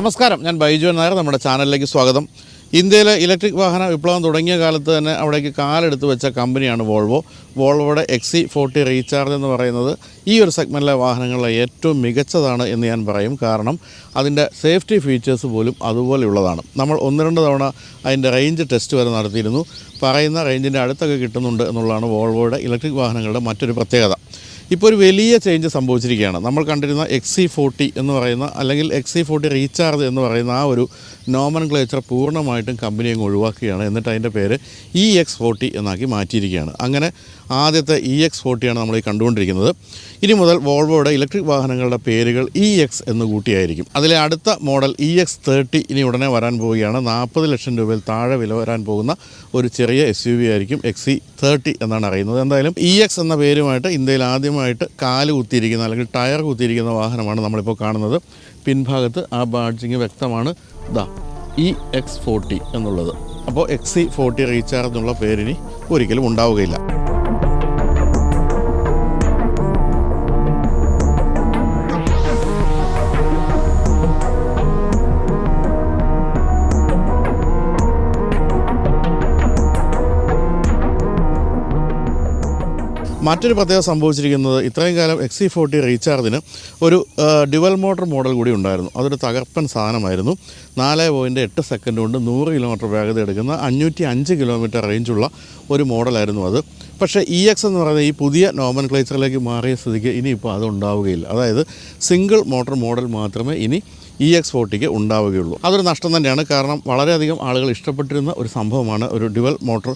നമസ്കാരം. ഞാൻ ബൈജു നായർ നമ്മുടെ ചാനലിലേക്ക് സ്വാഗതം. ഇന്ത്യയിലെ ഇലക്ട്രിക് വാഹന വിപ്ലവം തുടങ്ങിയ കാലത്ത് തന്നെ അവിടേക്ക് കാലെടുത്ത് വെച്ച കമ്പനിയാണ് വോൾവോ. വോൾവോയുടെ എക്സി ഫോർട്ടി റീചാർജ് എന്ന് പറയുന്നത് ഈ ഒരു സെഗ്മെന്റിലെ വാഹനങ്ങളിലെ ഏറ്റവും മികച്ചതാണ് എന്ന് ഞാൻ പറയും. കാരണം അതിന്റെ സേഫ്റ്റി ഫീച്ചേഴ്സ് പോലും അതുപോലെയുള്ളതാണ്. നമ്മൾ ഒന്ന് രണ്ട് തവണ അതിന്റെ റേഞ്ച് ടെസ്റ്റ് വരെ നടത്തിയിരുന്നു. പറയുന്ന റേഞ്ചിന്റെ അടുത്തൊക്കെ കിട്ടുന്നുണ്ട് എന്നുള്ളതാണ് വോൾവോയുടെ ഇലക്ട്രിക് വാഹനങ്ങളുടെ മറ്റൊരു പ്രത്യേകത. ഇപ്പോൾ ഒരു വലിയ ചേഞ്ച് സംഭവിച്ചിരിക്കുകയാണ്. നമ്മൾ കണ്ടിരുന്ന എക്സ് സി ഫോർട്ടി എന്ന് പറയുന്ന അല്ലെങ്കിൽ എക്സ് സി ഫോർട്ടി റീചാർജ് എന്ന് പറയുന്ന ആ ഒരു നോമൻ ക്ലേച്ചർ പൂർണമായിട്ടും കമ്പനി അങ്ങ് ഒഴിവാക്കുകയാണ്. എന്നിട്ട് അതിന്റെ പേര് ഇ എക്സ് ഫോർട്ടി എന്നാക്കി മാറ്റിയിരിക്കുകയാണ്. അങ്ങനെ ആദ്യത്തെ ഇ എക്സ് ഫോർട്ടിയാണ് നമ്മൾ ഈ കണ്ടുകൊണ്ടിരിക്കുന്നത്. ഇനി മുതൽ വോൾവോയുടെ ഇലക്ട്രിക് വാഹനങ്ങളുടെ പേരുകൾ ഇ എക്സ് എന്ന് കൂട്ടിയായിരിക്കും. അതിലെ അടുത്ത മോഡൽ ഇ എക്സ് തേർട്ടി ഇനി ഉടനെ വരാൻ പോവുകയാണ്. നാൽപ്പത് ലക്ഷം രൂപയിൽ താഴെ വില വരാൻ പോകുന്ന ഒരു ചെറിയ എസ് യു വി ആയിരിക്കും എക്സ് ഇ തേർട്ടി എന്നാണ് അറിയുന്നത്. എന്തായാലും ഇ എക്സ് എന്ന പേരുമായിട്ട് ഇന്ത്യയിൽ ആദ്യമായിട്ട് കാൽ കുത്തിയിരിക്കുന്ന അല്ലെങ്കിൽ ടയർ കുത്തിയിരിക്കുന്ന വാഹനമാണ് നമ്മളിപ്പോൾ കാണുന്നത്. പിൻഭാഗത്ത് ആ ബാഡ്ജിങ് വ്യക്തമാണ്. ദാ. ഇ എക്സ് ഫോർട്ടി എന്നുള്ളത്. അപ്പോൾ എക്സ് സി ഫോർട്ടി റീചാർജ് എന്നുള്ള പേരിന് ഒരിക്കലും ഉണ്ടാവുകയില്ല. മറ്റൊരു പ്രത്യേകത സംഭവിച്ചിരിക്കുന്നത് ഇത്രയും കാലം എക്സ് ഫോർട്ടി റീചാർജിന് ഒരു ഡ്യുവൽ മോട്ടർ മോഡൽ കൂടി ഉണ്ടായിരുന്നു. അതൊരു തകർപ്പൻ സാധനമായിരുന്നു. നാല് പോയിന്റ് എട്ട് സെക്കൻഡ് കൊണ്ട് നൂറ് കിലോമീറ്റർ വേഗത എടുക്കുന്ന അഞ്ഞൂറ്റി അഞ്ച് കിലോമീറ്റർ റേഞ്ചുള്ള ഒരു മോഡലായിരുന്നു അത്. പക്ഷേ ഇ എക്സ് എന്ന് പറയുന്ന ഈ പുതിയ നോമൻ ക്ലേച്ചറിലേക്ക് മാറിയ സ്ഥിതിക്ക് ഇനിയിപ്പോൾ അത് ഉണ്ടാവുകയില്ല. അതായത് സിംഗിൾ മോട്ടോർ മോഡൽ മാത്രമേ ഇനി ഇ എക്സ് ഫോർട്ടിക്ക് ഉണ്ടാവുകയുള്ളൂ. അതൊരു നഷ്ടം തന്നെയാണ്. കാരണം വളരെയധികം ആളുകൾ ഇഷ്ടപ്പെട്ടിരുന്ന ഒരു സംഭവമാണ് ഒരു ഡ്യുവൽ മോട്ടോർ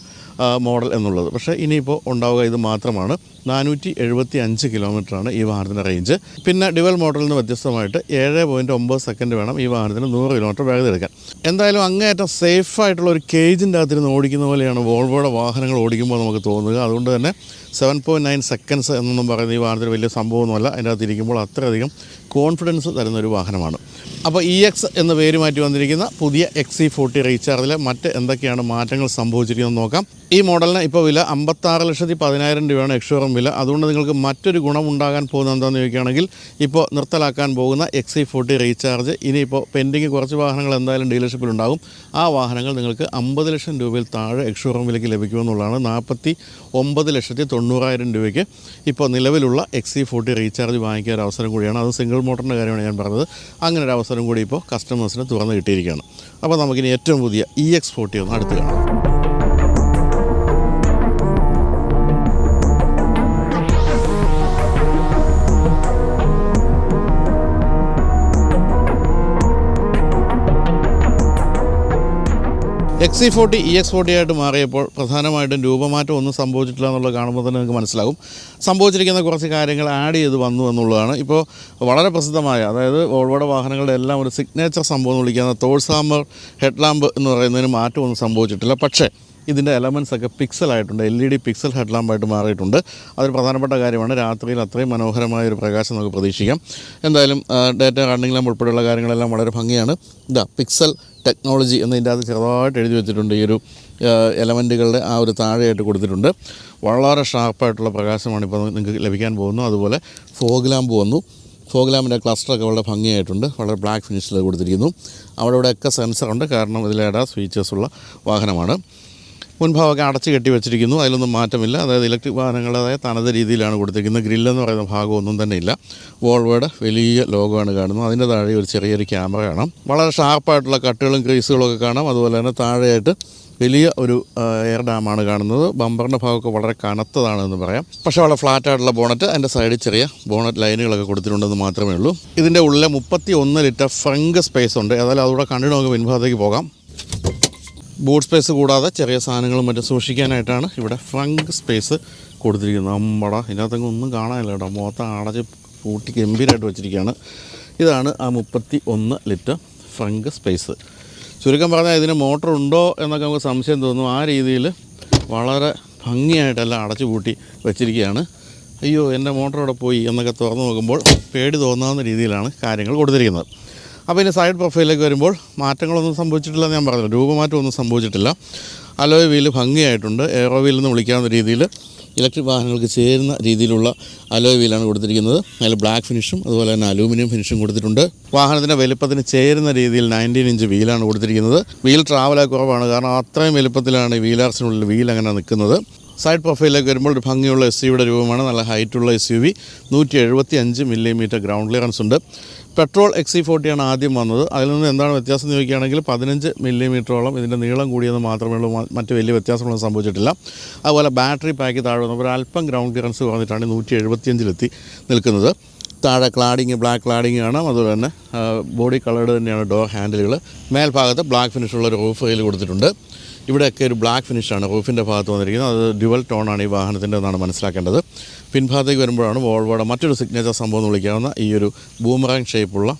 മോഡൽ എന്നുള്ളത്. പക്ഷേ ഇനിയിപ്പോൾ ഉണ്ടാവുക ഇത് മാത്രമാണ്. നാനൂറ്റി എഴുപത്തി അഞ്ച് കിലോമീറ്ററാണ് ഈ വാഹനത്തിന്റെ റേഞ്ച്. പിന്നെ ഡ്യുവൽ മോഡലിൽ നിന്ന് വ്യത്യസ്തമായിട്ട് ഏഴ് പോയിന്റ് ഒമ്പത് സെക്കൻഡ് വേണം ഈ വാഹനത്തിന് നൂറ് കിലോമീറ്റർ വേഗത എടുക്കാൻ. എന്തായാലും അങ്ങേയറ്റം സേഫായിട്ടുള്ള ഒരു കേജിന്റെ അകത്തിരുന്ന് ഓടിക്കുന്ന പോലെയാണ് വോൾവോയുടെ വാഹനങ്ങൾ ഓടിക്കുമ്പോൾ നമുക്ക് തോന്നുക. അതുകൊണ്ട് തന്നെ സെവൻ പോയിന്റ് നയൻ സെക്കൻഡ്സ് എന്നൊന്നും പറയുന്ന ഈ വാഹനത്തിന് വലിയ സംഭവമൊന്നുമല്ല. അതിന്റെ അകത്ത് ഇരിക്കുമ്പോൾ അത്രയധികം കോൺഫിഡൻസ് തരുന്ന ഒരു വാഹനമാണ്. അപ്പോൾ ഇ എക്സ് എന്ന പേര് മാറ്റി വന്നിരിക്കുന്ന പുതിയ എക്സ് സി ഫോർട്ടി റീചാർജിൽ മറ്റ് എന്തൊക്കെയാണ് മാറ്റങ്ങൾ സംഭവിച്ചിരിക്കുന്നത് നോക്കാം. ഈ മോഡലിന് ഇപ്പോൾ വില അമ്പത്താറ് ലക്ഷത്തി പതിനായിരം രൂപയാണ് എക്സ്ഷോറും വില. അതുകൊണ്ട് നിങ്ങൾക്ക് മറ്റൊരു ഗുണമുണ്ടാകാൻ പോകുന്ന എന്താണെന്ന് ചോദിക്കുകയാണെങ്കിൽ ഇപ്പോൾ നിർത്തലാക്കാൻ പോകുന്ന എക്സ് ഐ ഫോർട്ടി റീചാർജ് ഇനിയിപ്പോൾ പെൻഡിങ് കുറച്ച് വാഹനങ്ങൾ എന്തായാലും ഡീലർഷിപ്പിൽ ഉണ്ടാകും. ആ വാഹനങ്ങൾ നിങ്ങൾക്ക് അമ്പത് ലക്ഷം രൂപയിൽ താഴെ എക്സ്ഷോറും വിലയ്ക്ക് ലഭിക്കുമെന്നുള്ളതാണ് നാൽപ്പത്തി ഒമ്പത് ലക്ഷത്തി തൊണ്ണൂറായിരം രൂപയ്ക്ക് ഇപ്പോൾ നിലവിലുള്ള എക്സ് സി ഫോർട്ടി റീചാർജ് വാങ്ങിക്കാൻ ഒരു അവസരം കൂടിയാണ്. അത് സിംഗിൾ മോട്ടറിന്റെ കാര്യമാണ് ഞാൻ പറഞ്ഞത്. അങ്ങനെ ഒരു അവസരം കൂടി ഇപ്പോൾ കസ്റ്റമേഴ്സിന് തുറന്ന് കിട്ടിയിരിക്കുകയാണ്. അപ്പോൾ നമുക്കിനി ഏറ്റവും പുതിയ ഇ എക്സ് ഫോർട്ടി ഒന്ന് അടുത്ത് കാണാം. X E forty E X forty ആയിട്ട് മാറിയപ്പോൾ പ്രധാനമായിട്ടും രൂപമാറ്റം ഒന്നും സംഭവിച്ചിട്ടില്ല എന്നുള്ളത് കാണുമ്പോൾ തന്നെ നിങ്ങൾക്ക് മനസ്സിലാകും. സംഭവിച്ചിരിക്കുന്ന കുറച്ച് കാര്യങ്ങൾ ആഡ് ചെയ്ത് വന്നു എന്നുള്ളതാണ്. ഇപ്പോൾ വളരെ പ്രസിദ്ധമായ അതായത് ഓൾവോടെ വാഹനങ്ങളുടെ എല്ലാം ഒരു സിഗ്നേച്ചർ സംഭവം എന്ന് വിളിക്കുന്ന തോഴ്സാമർ ഹെഡ് ലാമ്പ് എന്ന് പറയുന്നതിന് മാറ്റമൊന്നും സംഭവിച്ചിട്ടില്ല. പക്ഷേ ഇതിന്റെ എലമെൻസ് ഒക്കെ പിക്സൽ ആയിട്ടുണ്ട്. L E D pixel head ലാമ്പായിട്ട് മാറിയിട്ടുണ്ട്. അതൊരു പ്രധാനപ്പെട്ട കാര്യമാണ്. രാത്രിയിൽ അത്രയും മനോഹരമായ ഒരു പ്രകാശം നമുക്ക് പ്രതീക്ഷിക്കാം. എന്തായാലും ഡേറ്റ ലാമ്പ് ഉൾപ്പെടെയുള്ള കാര്യങ്ങളെല്ലാം വളരെ ഭംഗിയാണ്. ഇതാ പിക്സൽ ടെക്നോളജി എന്നതിന്റെ അത് ചെറുതായിട്ട് എഴുതി വെച്ചിട്ടുണ്ട് ഈ ഒരു എലമെന്റുകളുടെ ആ ഒരു താഴെയായിട്ട് കൊടുത്തിട്ടുണ്ട്. വളരെ ഷാർപ്പായിട്ടുള്ള പ്രകാശമാണ് ഇപ്പോൾ നിങ്ങൾക്ക് ലഭിക്കാൻ പോകുന്നു അതുപോലെ ഫോഗ് ലാമ്പ് വന്നു. ഫോഗ് ലാമ്പിന്റെ ക്ലസ്റ്ററൊക്കെ വളരെ ഭംഗിയായിട്ടുണ്ട്. വളരെ ബ്ലാക്ക് ഫിനിഷിൽ കൊടുത്തിരിക്കുന്നു. അവിടെ ഇവിടെയൊക്കെ സെൻസറുണ്ട് കാരണം ഇതിലേടാ എഡാസ് ഫീച്ചേഴ്സുള്ള വാഹനമാണ്. മുൻഭാഗമൊക്കെ അടച്ച് കെട്ടി വെച്ചിരിക്കുന്നു. അതിലൊന്നും മാറ്റമില്ല. അതായത് ഇലക്ട്രിക് വാഹനങ്ങളുടേതായ തനത് രീതിയിലാണ് കൊടുത്തിരിക്കുന്നത്. ഗ്രില്ലെന്ന് പറയുന്ന ഭാഗമൊന്നും തന്നെ ഇല്ല. വോൾവോയുടെ വലിയ ലോഗോയാണ് കാണുന്നത്. അതിന്റെ താഴെ ഒരു ചെറിയൊരു ക്യാമറ കാണാം. വളരെ ഷാർപ്പായിട്ടുള്ള കട്ടുകളും ക്രീസുകളൊക്കെ കാണാം. അതുപോലെ തന്നെ താഴെയായിട്ട് വലിയ ഒരു എയർ ഡാമാണ് കാണുന്നത്. ബമ്പറിന്റെ ഭാഗമൊക്കെ വളരെ കനത്തതാണെന്ന് പറയാം. പക്ഷേ വളരെ ഫ്ലാറ്റ് ആയിട്ടുള്ള ബോണറ്റ്. അതിന്റെ സൈഡിൽ ചെറിയ ബോണറ്റ് ലൈനുകളൊക്കെ കൊടുത്തിട്ടുണ്ടെന്ന് മാത്രമേ ഉള്ളൂ. ഇതിന്റെ ഉള്ളിൽ മുപ്പത്തി ഒന്ന് ലിറ്റർ ഫ്രങ്ക് സ്പേസ് ഉണ്ട് ഏതായാലും അതുകൂടെ കണ്ടിട്ട് നമുക്ക് പിൻഭാഗത്തേക്ക് പോകാം. ബൂട്ട് സ്പേസ് കൂടാതെ ചെറിയ സാധനങ്ങളും മറ്റും സൂക്ഷിക്കാനായിട്ടാണ് ഇവിടെ ഫ്രങ്ക് സ്പേസ് കൊടുത്തിരിക്കുന്നത്. അമ്പട ഇതിനകത്തൊക്കെ ഒന്നും കാണാനില്ല കേട്ടോ മൊത്തം അടച്ച് പൂട്ടി ഗംഭീരമായിട്ട് വെച്ചിരിക്കുകയാണ്. ഇതാണ് ആ മുപ്പത്തി ഒന്ന് ലിറ്റർ ഫ്രങ്ക് സ്പേസ്. ചുരുക്കം പറഞ്ഞാൽ ഇതിന് മോട്ടർ ഉണ്ടോ എന്നൊക്കെ നമുക്ക് സംശയം തോന്നും. ആ രീതിയിൽ വളരെ ഭംഗിയായിട്ടെല്ലാം അടച്ചു പൂട്ടി വെച്ചിരിക്കുകയാണ്. അയ്യോ എന്റെ മോട്ടർ അവിടെ പോയി എന്നൊക്കെ തുറന്നു നോക്കുമ്പോൾ പേടി തോന്നാവുന്ന രീതിയിലാണ് കാര്യങ്ങൾ കൊടുത്തിരിക്കുന്നത്. അപ്പോൾ ഇനി സൈഡ് പ്രൊഫൈലിലേക്ക് വരുമ്പോൾ മാറ്റങ്ങളൊന്നും സംഭവിച്ചിട്ടില്ലെന്ന് ഞാൻ പറഞ്ഞു രൂപമാറ്റമൊന്നും സംഭവിച്ചിട്ടില്ല. അലോയ് വീൽ ഭംഗിയായിട്ടുണ്ട്. എയറോ വീൽ എന്ന് വിളിക്കാവുന്ന രീതിയിൽ ഇലക്ട്രിക് വാഹനങ്ങൾക്ക് ചേരുന്ന രീതിയിലുള്ള അലോയ് വീലാണ് കൊടുത്തിരിക്കുന്നത്. അതിൽ ബ്ലാക്ക് ഫിനിഷും അതുപോലെ തന്നെ അലൂമിനിയം ഫിനിഷും കൊടുത്തിട്ടുണ്ട്. വാഹനത്തിന്റെ വലുപ്പത്തിന് ചേരുന്ന രീതിയിൽ നയന്റീൻ ഇഞ്ച് വീലാണ് കൊടുത്തിരിക്കുന്നത്. വീൽ ട്രാവലായി കുറവാണ്. കാരണം അത്രയും വലുപ്പത്തിലാണ് ഈ വീലാർസിനുള്ളിൽ വീൽ അങ്ങനെ നിൽക്കുന്നത്. സൈഡ് പ്രൊഫൈലിലേക്ക് വരുമ്പോൾ ഒരു ഭംഗിയുള്ള എസ് സിയുടെ രൂപമാണ്. നല്ല ഹൈറ്റുള്ള എസ് യു വി നൂറ്റി എഴുപത്തി അഞ്ച് മില്ലിമീറ്റർ ഗ്രൗണ്ട് ക്ലിയറൻസ് ഉണ്ട്. പെട്രോൾ എക്സി ഫോർട്ടിയാണ് ആദ്യം വന്നത്. അതിൽ നിന്ന് എന്താണ് വ്യത്യാസം ചോദിക്കുകയാണെങ്കിൽ പതിനഞ്ച് മില്ലിമീറ്ററോളം ഇതിന്റെ നീളം കൂടിയെന്ന് മാത്രമേ ഉള്ളൂ. മറ്റ് വലിയ വ്യത്യാസങ്ങളൊന്നും സംഭവിച്ചിട്ടില്ല. അതുപോലെ ബാറ്ററി പാക്ക് താഴെ വന്നപ്പോൾ അല്പം ഗ്രൗണ്ട് ക്ലിയറൻസ് വന്നിട്ടാണ് നൂറ്റി എഴുപത്തിയഞ്ചിലെത്തി നിൽക്കുന്നത്. താഴെ ക്ലാഡിങ് ബ്ലാക്ക് ക്ലാഡിങ് കാണാം അതുപോലെ തന്നെ ബോഡി കളേർഡ് തന്നെയാണ് ഡോർ ഹാൻഡിലുകൾ മേൽഭാഗത്ത് ബ്ലാക്ക് ഫിനിഷുള്ള ഒരു റൂഫ് റെയിൽ കൊടുത്തിട്ടുണ്ട്. ഇവിടെയൊക്കെ ഒരു ബ്ലാക്ക് ഫിനിഷാണ് റൂഫിന്റെ ഭാഗത്ത് വന്നിരിക്കുന്നത്. അത് ഡ്യുവൽ ടോണാണ് ഈ വാഹനത്തിന്റെ എന്നാണ് മനസ്സിലാക്കേണ്ടത്. പിൻഭാഗത്തേക്ക് വരുമ്പോഴാണ് വോൾവോയുടെ മറ്റൊരു സിഗ്നേച്ചർ സംഭവം എന്ന് വിളിക്കാവുന്ന ഈ ഒരു boomerang ഷേപ്പുള്ള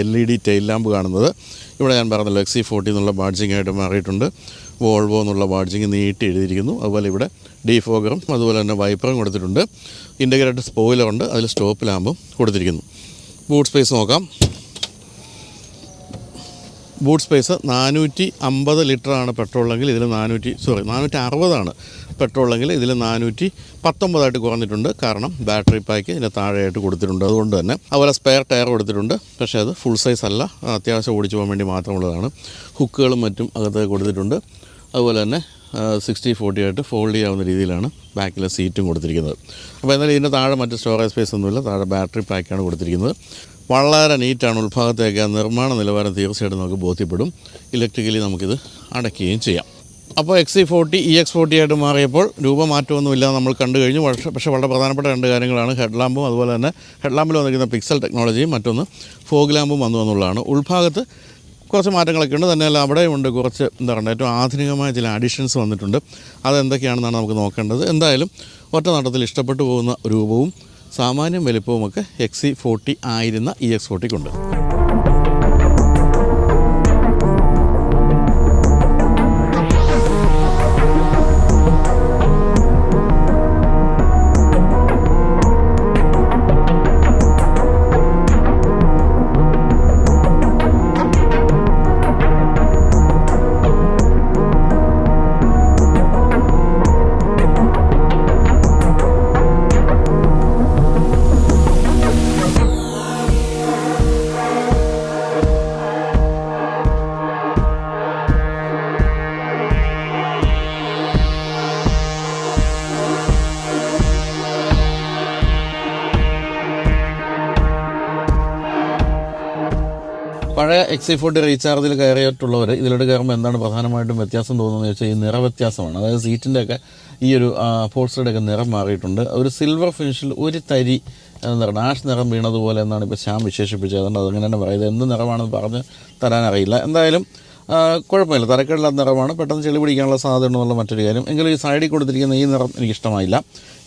L E D tail lamp കാണുന്നത്. ഇവിടെ ഞാൻ പറഞ്ഞ ലെക്സി ഫോർട്ടി എന്നുള്ള ബാഡ്ജിങ്ങായിട്ട് മാറിയിട്ടുണ്ട്. വോൾവോ എന്നുള്ള വാഡ്ജിങ് നീട്ടി എഴുതിയിരിക്കുന്നു. അതുപോലെ ഇവിടെ ഡീഫോഗറും അതുപോലെ തന്നെ വൈപ്പറും കൊടുത്തിട്ടുണ്ട്. ഇന്റഗ്രേറ്റഡ് സ്പോയിലുണ്ട് അതിൽ സ്റ്റോപ്പ് ലാമ്പും കൊടുത്തിരിക്കുന്നു. ബൂട്ട് സ്പേസ് നോക്കാം. ബൂട്ട് സ്പേസ് നാനൂറ്റി അമ്പത് ലിറ്ററാണ് പെട്രോളെങ്കിൽ ഇതിൽ നാനൂറ്റി സോറി നാനൂറ്റി അറുപതാണ്. പെട്രോളെങ്കിൽ ഇതിൽ നാനൂറ്റി പത്തൊമ്പതായിട്ട് കുറഞ്ഞിട്ടുണ്ട്. കാരണം ബാറ്ററി പാക്ക് ഇതിന്റെ താഴെയായിട്ട് കൊടുത്തിട്ടുണ്ട്. അതുകൊണ്ട് തന്നെ അതുപോലെ സ്പെയർ ടയർ കൊടുത്തിട്ടുണ്ട്. പക്ഷേ അത് ഫുൾ സൈസ് അല്ല. അത്യാവശ്യം ഓടിച്ചു പോകാൻ വേണ്ടി മാത്രമുള്ളതാണ്. ഹുക്കുകളും മറ്റും അകത്ത് കൊടുത്തിട്ടുണ്ട്. അതുപോലെ തന്നെ സിക്സ്റ്റി ഫോർട്ടി ആയിട്ട് ഫോൾഡ് ചെയ്യാവുന്ന രീതിയിലാണ് ബാക്കിലെ സീറ്റും കൊടുത്തിരിക്കുന്നത്. അപ്പോൾ എന്നാലും ഇതിന്റെ താഴെ മറ്റ് സ്റ്റോറേജ് സ്പേസ് ഒന്നുമില്ല. താഴെ ബാറ്ററി പാക്കാണ് കൊടുത്തിരിക്കുന്നത്. വളരെ നീറ്റാണ് ഉൾഭാഗത്തേക്ക് നിർമ്മാണ നിലവാരം തീർച്ചയായിട്ടും നമുക്ക് ബോധ്യപ്പെടും. ഇലക്ട്രിക്കലി നമുക്കിത് അടയ്ക്കുകയും ചെയ്യാം. അപ്പോൾ X C forty E X forty ആയിട്ട് മാറിയപ്പോൾ രൂപമാറ്റമൊന്നുമില്ല നമ്മൾ കണ്ടു കഴിഞ്ഞു. പക്ഷേ പക്ഷേ വളരെ പ്രധാനപ്പെട്ട രണ്ട് കാര്യങ്ങളാണ്. ഹെഡ് ലാമ്പും അതുപോലെ തന്നെ ഹെഡ് ലാമ്പിൽ വന്നിരിക്കുന്ന പിക്സൽ ടെക്നോളജിയും മറ്റൊന്ന് ഫോഗ് ലാമ്പും വന്നു എന്നുള്ളതാണ്. ഉൾഭാഗത്ത് കുറച്ച് മാറ്റങ്ങളൊക്കെ ഉണ്ട്. തന്നെയല്ല അവിടെയുണ്ട് കുറച്ച് എന്താ പറയുക ഏറ്റവും ആധുനികമായ ചില അഡീഷൻസ് വന്നിട്ടുണ്ട്. അതെന്തൊക്കെയാണെന്നാണ് നമുക്ക് നോക്കേണ്ടത്. എന്തായാലും ഒറ്റ നടത്തിൽ ഇഷ്ടപ്പെട്ടു പോകുന്ന രൂപവും സാമാന്യം വലിപ്പവുമൊക്കെ സി ഫോർട്ടി ആയിരുന്ന ഇ എക്സ് ഫോർട്ടിക്കുണ്ട് പഴയ എക്സി ഫോർട്ടി റീചാർജിൽ കയറിയിട്ടുള്ളവർ ഇതിലോട്ട് കയറുമ്പോൾ എന്താണ് പ്രധാനമായിട്ടും വ്യത്യാസം തോന്നുന്നത് വെച്ചാൽ ഈ നിറവ്യത്യാസമാണ് അതായത് സീറ്റിന്റെ ഒക്കെ ഈ ഒരു പോൾസ്റ്ററുടെ ഒക്കെ നിറം മാറിയിട്ടുണ്ട്. ഒരു സിൽവർ ഫിനിഷിൽ ഒരു തരി എന്താ പറയുക ആഷ് നിറം വീണതുപോലെ എന്നാണ് ഇപ്പോൾ ശ്യാം വിശേഷിപ്പിച്ചത്. അതുകൊണ്ട് അതങ്ങനെ തന്നെ പറയുന്നത് എന്ത് നിറമാണെന്ന് പറഞ്ഞ് തരാനറിയില്ല. എന്തായാലും കുഴപ്പമില്ല. തരക്കേടില്ലാത്ത നിറമാണ്. പെട്ടെന്ന് ചെളി പിടിക്കാനുള്ള സാധ്യത ഉണ്ടെന്നുള്ള മറ്റൊരു കാര്യം. എങ്കിലും ഈ സൈഡിൽ കൊടുത്തിരിക്കുന്ന ഈ നിറം എനിക്ക് ഇഷ്ടമായില്ല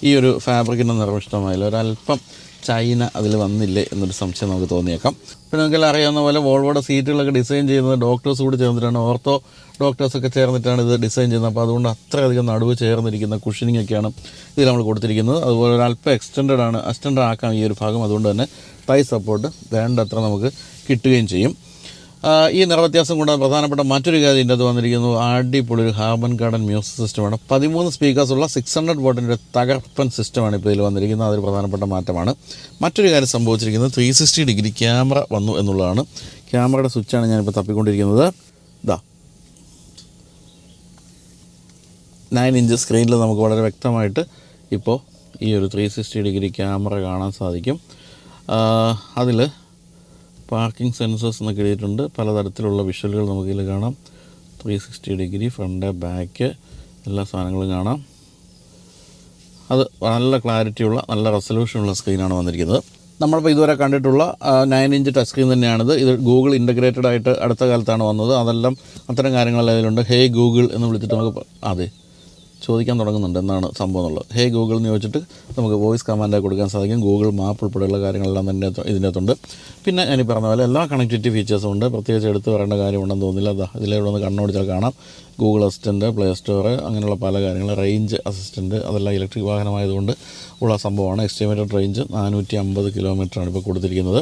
ഈ ഒരു ഫാബ്രിക്കിന്റെ നിറം ഇഷ്ടമായില്ല. ഒരല്പം ചൈന അതിൽ വന്നില്ലേ എന്നൊരു സംശയം നമുക്ക് തോന്നിയേക്കാം. പിന്നെ നിങ്ങൾക്കെല്ലാം അറിയാവുന്ന പോലെ വോൾവോയുടെ സീറ്റുകളൊക്കെ ഡിസൈൻ ചെയ്യുന്നത് ഡോക്ടേഴ്സ് കൂടി ചേർന്നിട്ടാണ്. ഓർത്തോ ഡോക്ടേഴ്സൊക്കെ ചേർന്നിട്ടാണ് ഇത് ഡിസൈൻ ചെയ്യുന്നത്. അപ്പോൾ അതുകൊണ്ട് അത്രയധികം നടുവ് ചേർന്നിരിക്കുന്ന കുഷനിങ് ഒക്കെയാണ് ഇതിൽ നമ്മൾ കൊടുത്തിരിക്കുന്നത്. അതുപോലെ ഒരു അല്പം എക്സ്റ്റൻഡഡ് ആണ്. എക്സ്റ്റൻഡ് ആക്കാം ഈ ഒരു ഭാഗം. അതുകൊണ്ട് തന്നെ തൈ സപ്പോർട്ട് വേണ്ടത്ര നമുക്ക് കിട്ടുകയും ചെയ്യും. ഈ നിറവ്യത്യാസം കൊണ്ട് പ്രധാനപ്പെട്ട മറ്റൊരു കാര്യം ഇതിന്റെ അത് വന്നിരിക്കുന്നു അടിപൊളി ഒരു ഹാർബൻ ഗാർഡൻ മ്യൂസിക് സിസ്റ്റമാണ് പതിമൂന്ന് സ്പീക്കേഴ്സുള്ള സിക്സ് ഹൺഡ്രഡ് വോട്ടിന്റെ തകർപ്പൻ സിസ്റ്റമാണ് ഇപ്പോൾ ഇതിൽ വന്നിരിക്കുന്നത്. അതൊരു പ്രധാനപ്പെട്ട മാറ്റമാണ്. മറ്റൊരു കാര്യം സംഭവിച്ചിരിക്കുന്നത് ത്രീ സിക്സ്റ്റി ഡിഗ്രി ക്യാമറ വന്നു എന്നുള്ളതാണ്. ക്യാമറയുടെ സ്വിച്ചാണ് ഞാനിപ്പോൾ തപ്പിക്കൊണ്ടിരിക്കുന്നത്. ഇതാ നയൻ ഇഞ്ച് സ്ക്രീനിൽ നമുക്ക് വളരെ വ്യക്തമായിട്ട് ഇപ്പോൾ ഈ ഒരു ത്രീ സിക്സ്റ്റി ഡിഗ്രി ക്യാമറ കാണാൻ സാധിക്കും. അതിൽ പാർക്കിംഗ് സെൻസേഴ്സ് എന്നൊക്കെ എഴുതിയിട്ടുണ്ട് പലതരത്തിലുള്ള വിഷ്വലുകൾ നമുക്കിതിൽ കാണാം. Three sixty degree front back എല്ലാ സാധനങ്ങളും കാണാം. അത് നല്ല ക്ലാരിറ്റിയുള്ള നല്ല റെസൊല്യൂഷനുള്ള സ്ക്രീനാണ് വന്നിരിക്കുന്നത്. നമ്മളിപ്പോൾ ഇതുവരെ കണ്ടിട്ടുള്ള നയൻ ഇഞ്ച് ടച്ച് സ്ക്രീൻ തന്നെയാണിത്. ഇത് ഗൂഗിൾ ഇന്റഗ്രേറ്റഡ് ആയിട്ട് അടുത്ത കാലത്താണ് വന്നത്. അതെല്ലാം അത്തരം കാര്യങ്ങളെല്ലാം ഇതിലുണ്ട്. ഹേ ഗൂഗിൾ എന്ന് വിളിച്ചിട്ട് നമുക്ക് അതെ. ചോദിക്കാൻ തുടങ്ങുന്നുണ്ട് എന്നാണ് സംഭവം എന്നുള്ളത്. ഹേ ഗൂഗിൾ എന്ന് ചോദിച്ചിട്ട് നമുക്ക് വോയിസ് കമാൻഡായി കൊടുക്കാൻ സാധിക്കും. ഗൂഗിൾ മാപ്പ് ഉൾപ്പെടെയുള്ള കാര്യങ്ങളെല്ലാം തന്നെ ഇതിനകത്തുണ്ട്. പിന്നെ ഞാൻ ഈ പറഞ്ഞ പോലെ എല്ലാ കണക്ടിവിറ്റി ഫീച്ചേഴ്സും ഉണ്ട്. പ്രത്യേകിച്ച് എടുത്ത് പറയേണ്ട കാര്യമുണ്ടെന്ന് തോന്നുന്നില്ല. അതാ ഇതിലൂടെ ഒന്ന് കണ്ണോടിച്ചാൽ കാണാം. ഗൂഗിൾ അസിസ്റ്റന്റ് പ്ലേ സ്റ്റോർ അങ്ങനെയുള്ള പല കാര്യങ്ങൾ റേഞ്ച് അസിസ്റ്റന്റ് അതെല്ലാം ഇലക്ട്രിക് വാഹനമായതുകൊണ്ട് ഉള്ള സംഭവമാണ്. എക്സ്റ്റിമേറ്റഡ് റേഞ്ച് നാനൂറ്റി അമ്പത് കിലോമീറ്ററാണ് ഇപ്പോൾ കൊടുത്തിരിക്കുന്നത്.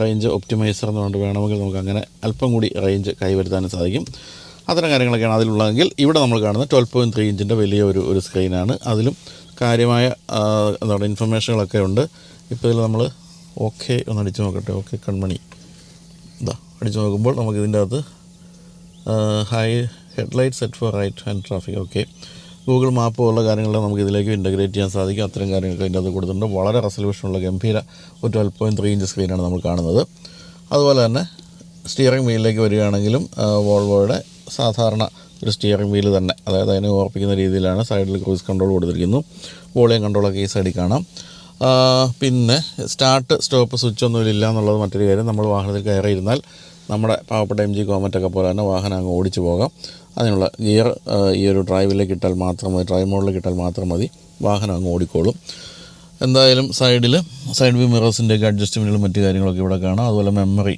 റേഞ്ച് ഒപ്റ്റിമൈസർ എന്ന് പറഞ്ഞിട്ട് വേണമെങ്കിൽ നമുക്ക് അങ്ങനെ അല്പം കൂടി റേഞ്ച് കൈവരുത്താനും സാധിക്കും. അത്തരം കാര്യങ്ങളൊക്കെയാണ് അതിലുള്ളതെങ്കിൽ ഇവിടെ നമ്മൾ കാണുന്ന ട്വൽവ് പോയിന്റ് ത്രീ ഇഞ്ചിന്റെ വലിയ ഒരു ഒരു സ്ക്രീനാണ് അതിലും കാര്യമായ എന്താ പറയുക ഇൻഫർമേഷനുകളൊക്കെ ഉണ്ട്. ഇപ്പോൾ ഇതിൽ നമ്മൾ ഓക്കെ ഒന്ന് അടിച്ച് നോക്കട്ടെ. ഓക്കെ കൺമണി. ഇതാ അടിച്ച് നോക്കുമ്പോൾ നമുക്ക് ഇതിന്റെ അകത്ത് high headlight set for right hand traffic okay Google map പോലുള്ള കാര്യങ്ങളെ നമുക്ക് ഇതിലേക്ക് ഇന്റഗ്രേറ്റ് ചെയ്യാൻ സാധിക്കും. അത്തരം കാര്യങ്ങളൊക്കെ അതിന്റെ അകത്ത് കൊടുത്തിട്ടുണ്ട്. വളരെ റെസൊല്യൂഷനുള്ള ഗംഭീര ഒരു ട്വൽവ് പോയിന്റ് ത്രീ ഇഞ്ച് സ്ക്രീനാണ് നമ്മൾ കാണുന്നത്. അതുപോലെ തന്നെ സ്റ്റിയറിംഗ് വീലിലേക്ക് വരികയാണെങ്കിലും വോൾവോയുടെ സാധാരണ ഒരു സ്റ്റിയറിംഗ് വീൽ തന്നെ. അതായത് അതിനെ ഓർപ്പിക്കുന്ന രീതിയിലാണ് സൈഡിൽ ക്രൂസ് കൺട്രോൾ കൊടുത്തിരിക്കുന്നു. വോളിയം കൺട്രോളൊക്കെ ഈ സൈഡിൽ കാണാം. പിന്നെ സ്റ്റാർട്ട് സ്റ്റോപ്പ് സ്വിച്ച് ഒന്നും ഇല്ല എന്നുള്ളത് മറ്റൊരു കാര്യം. നമ്മൾ വാഹനത്തിൽ കയറിയിരുന്നാൽ നമ്മുടെ പാവപ്പെട്ട എം ജി കോമറ്റൊക്കെ പോലെ തന്നെ വാഹനം അങ്ങ് ഓടിച്ചു പോകാം. അതിനുള്ള ഗിയർ ഈ ഒരു ഡ്രൈവിലേക്ക് ഇട്ടാൽ മാത്രം മതി ഡ്രൈവ് മോഡിലേക്ക് ഇട്ടാൽ മാത്രം മതി വാഹനം അങ്ങ് ഓടിക്കോളും. എന്തായാലും സൈഡിൽ സൈഡ് വ്യൂ മിറേഴ്സിന്റെയൊക്കെ അഡ്ജസ്റ്റ്മെന്റുകളും മറ്റു കാര്യങ്ങളൊക്കെ ഇവിടെ കാണാം. അതുപോലെ മെമ്മറി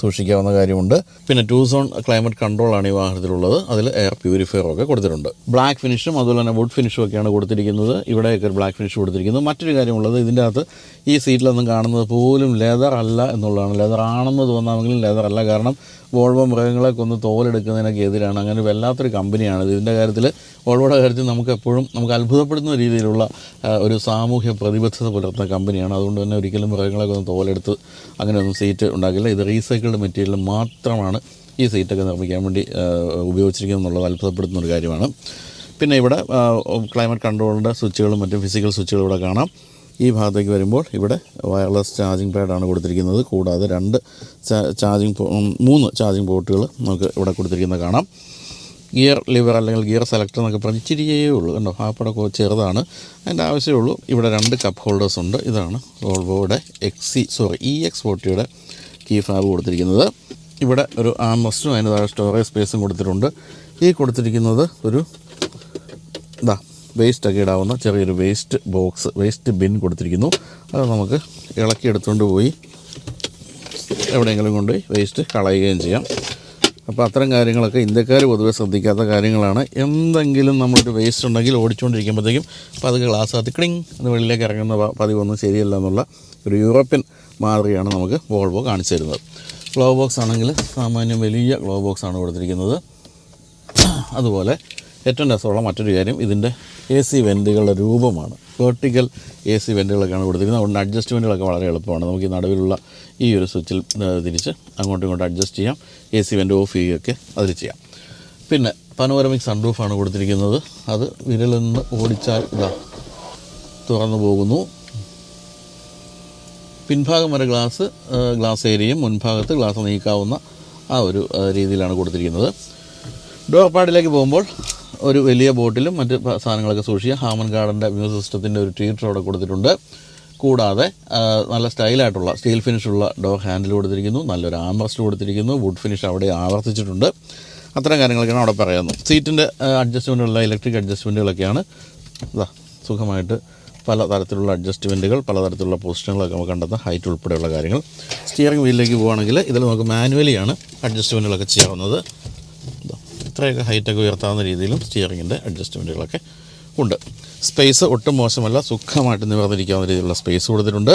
സൂക്ഷിക്കാവുന്ന കാര്യമുണ്ട്. പിന്നെ ടൂ സോൺ ക്ലൈമറ്റ് കൺട്രോൾ ആണ് ഈ വാഹനത്തിലുള്ളത്. അതിൽ എയർ പ്യൂരിഫയർ ഒക്കെ കൊടുത്തിട്ടുണ്ട്. ബ്ലാക്ക് ഫിനിഷും അതുപോലെ തന്നെ വുഡ് ഫിനിഷും ഒക്കെയാണ് കൊടുത്തിരിക്കുന്നത്. ഇവിടെയൊക്കെ ബ്ലാക്ക് ഫിനിഷ് കൊടുത്തിരിക്കുന്നത് മറ്റൊരു കാര്യമുള്ളത് ഇതിന്റെ അകത്ത് ഈ സീറ്റിലൊന്നും കാണുന്നത് പോലും ലെതർ അല്ല എന്നുള്ളതാണ്. ലെതർ ആണെന്ന് തോന്നാമെങ്കിലും ലെതർ അല്ല. കാരണം വോൾവോ മൃഗങ്ങളെ കൊന്ന് തോലെടുക്കുന്നതിനൊക്കെ എതിരാണ് അങ്ങനെ വല്ലാത്തൊരു കമ്പനിയാണ് ഇതിന്റെ കാര്യത്തിൽ വോൾവോയുടെ കാര്യത്തിൽ നമുക്ക് എപ്പോഴും നമുക്ക് അത്ഭുതപ്പെടുന്ന രീതിയിലുള്ള ഒരു സാമൂഹ്യ പ്രതിബദ്ധത പുലർത്തുന്ന കമ്പനിയാണ്. അതുകൊണ്ട് തന്നെ ഒരിക്കലും മൃഗങ്ങളെ കൊന്ന് തോലെടുത്ത് അങ്ങനെയൊന്നും സീറ്റ് ഉണ്ടാക്കില്ല. ഇത് റീസൈക്കിൾഡ് മെറ്റീരിയൽ മാത്രമാണ് ഈ സീറ്റൊക്കെ നിർമ്മിക്കാൻ വേണ്ടി ഉപയോഗിച്ചിരിക്കുന്നത് എന്നുള്ളത് അത്ഭുതപ്പെടുത്തുന്ന ഒരു കാര്യമാണ്. പിന്നെ ഇവിടെ ക്ലൈമറ്റ് കൺട്രോളിന്റെ സ്വിച്ചുകളും മറ്റും ഫിസിക്കൽ സ്വിച്ചുകളും ഇവിടെ കാണാം. ഈ ഭാഗത്തേക്ക് വരുമ്പോൾ ഇവിടെ വയർലെസ് ചാർജിങ് പാഡാണ് കൊടുത്തിരിക്കുന്നത്. കൂടാതെ രണ്ട് ചാർജിങ് മൂന്ന് ചാർജിങ് പോർട്ടുകൾ നമുക്ക് ഇവിടെ കൊടുത്തിരിക്കുന്നത് കാണാം. ഗിയർ ലിവർ അല്ലെങ്കിൽ ഗിയർ സെലക്ടർ എന്നൊക്കെ പറഞ്ഞ് ഇച്ചിരിയേ ഉള്ളൂ. കണ്ടോ? ആ പടക്കോ ചെറുതാണ്. അതിന്റെ ആവശ്യമേ ഉള്ളൂ. ഇവിടെ രണ്ട് കപ്പ് ഹോൾഡേഴ്സ് ഉണ്ട്. ഇതാണ് വോൾവോയുടെ എക്സി സോറി ഇ എക്സ് ഫോർട്ടിയുടെ കീ ഫാബ് കൊടുത്തിരിക്കുന്നത്. ഇവിടെ ഒരു ആംറസ്റ്റും അതിന് താഴെ സ്റ്റോറേജ് സ്പേസും കൊടുത്തിട്ടുണ്ട്. ഈ കൊടുത്തിരിക്കുന്നത് ഒരു ഇതാ വേസ്റ്റ് ഒക്കെ ഇടാവുന്ന ചെറിയൊരു വേസ്റ്റ് ബോക്സ് വേസ്റ്റ് ബിൻ കൊടുത്തിരിക്കുന്നു. അത് നമുക്ക് ഇളക്കി എടുത്തുകൊണ്ട് പോയി എവിടെയെങ്കിലും കൊണ്ടുപോയി വേസ്റ്റ് കളയുകയും ചെയ്യാം. അപ്പോൾ അത്തരം കാര്യങ്ങളൊക്കെ ഇന്ത്യക്കാർ പൊതുവെ ശ്രദ്ധിക്കാത്ത കാര്യങ്ങളാണ്. എന്തെങ്കിലും നമ്മളൊരു വേസ്റ്റ് ഉണ്ടെങ്കിൽ ഓടിച്ചുകൊണ്ടിരിക്കുമ്പോഴത്തേക്കും അപ്പോൾ അത് ഗ്ലാസ് അകത്ത് ക്ലിങ് എന്ന് വെളിയിലേക്ക് ഇറങ്ങുന്ന പതിവൊന്നും ശരിയല്ല എന്നുള്ള ഒരു യൂറോപ്യൻ മാതൃകയാണ് നമുക്ക് വോൾവോ കാണിച്ചു തരുന്നത്. ഗ്ലോ ബോക്സ് ആണെങ്കിൽ സാമാന്യം വലിയ ഗ്ലോ ബോക്സ് ആണ് കൊടുത്തിരിക്കുന്നത്. അതുപോലെ ഏറ്റവും രസമുള്ള മറ്റൊരു കാര്യം ഇതിന്റെ എ സി വെന്റുകളുടെ രൂപമാണ്. വെർട്ടിക്കൽ എ സി വെന്റുകളൊക്കെയാണ് കൊടുത്തിരിക്കുന്നത്. അതുകൊണ്ട് അഡ്ജസ്റ്റ്മെന്റുകളൊക്കെ വളരെ എളുപ്പമാണ്. നമുക്ക് ഈ നടുവിലുള്ള ഈ ഒരു സ്വിച്ചിൽ തിരിച്ച് അങ്ങോട്ടും ഇങ്ങോട്ടും അഡ്ജസ്റ്റ് ചെയ്യാം. എ സി വെന്റ് ഓഫ് ചെയ്യുകയൊക്കെ അതിൽ ചെയ്യാം. പിന്നെ പനോരമിക് സൺറൂഫാണ് കൊടുത്തിരിക്കുന്നത്. അത് വിരലിൽ നിന്ന് ഓടിച്ചാൽ ഇതാ തുറന്നു പോകുന്നു. പിൻഭാഗം വരെ ഗ്ലാസ് ഗ്ലാസ് ഏരിയയും മുൻഭാഗത്ത് ഗ്ലാസ് നീക്കാവുന്ന ആ ഒരു രീതിയിലാണ് കൊടുത്തിരിക്കുന്നത്. ഡോർ പാഡിലേക്ക് പോകുമ്പോൾ ഒരു വലിയ ബോട്ടിലും മറ്റ് സാധനങ്ങളൊക്കെ സൂക്ഷിക്കുക ഹാമൻ ഗാർഡന്റെ മ്യൂസിക് സിസ്റ്റത്തിന്റെ ഒരു ട്രീറ്റർ അവിടെ കൊടുത്തിട്ടുണ്ട്. കൂടാതെ നല്ല സ്റ്റൈലായിട്ടുള്ള സ്റ്റീൽ ഫിനിഷുള്ള ഡോ ഹാൻഡിൽ കൊടുത്തിരിക്കുന്നു. നല്ലൊരു ആംബ്രസ്റ്റ് കൊടുത്തിരിക്കുന്നു. വുഡ് ഫിനിഷ് അവിടെ ആവർത്തിച്ചിട്ടുണ്ട്. അത്തരം കാര്യങ്ങളൊക്കെയാണ് അവിടെ പറയുന്നത്. സീറ്റിന്റെ അഡ്ജസ്റ്റ്മെന്റുള്ള ഇലക്ട്രിക് അഡ്ജസ്റ്റ്മെന്റുകളൊക്കെയാണ് ഇതാ സുഖമായിട്ട് പല തരത്തിലുള്ള അഡ്ജസ്റ്റ്മെന്റുകൾ പലതരത്തിലുള്ള പൊസിഷനുകളൊക്കെ നമുക്ക് കണ്ടെത്താം ഹൈറ്റ് ഉൾപ്പെടെയുള്ള കാര്യങ്ങൾ. സ്റ്റിയറിംഗ് വീലിലേക്ക് പോകുകയാണെങ്കിൽ ഇതിൽ നമുക്ക് മാനുവലിയാണ് അഡ്ജസ്റ്റ്മെന്റുകളൊക്കെ ചെയ്യാവുന്നത്. ഇതാ, ഇത്രയൊക്കെ ഹൈറ്റൊക്കെ ഉയർത്താവുന്ന രീതിയിലും സ്റ്റിയറിങ്ങിന്റെ അഡ്ജസ്റ്റ്മെന്റുകളൊക്കെ ഉണ്ട്. സ്പേസ് ഒട്ടും മോശമല്ല സുഖമായിട്ട് നിവർന്നിരിക്കാവുന്ന രീതിയിലുള്ള സ്പേസ് കൊടുത്തിട്ടുണ്ട്.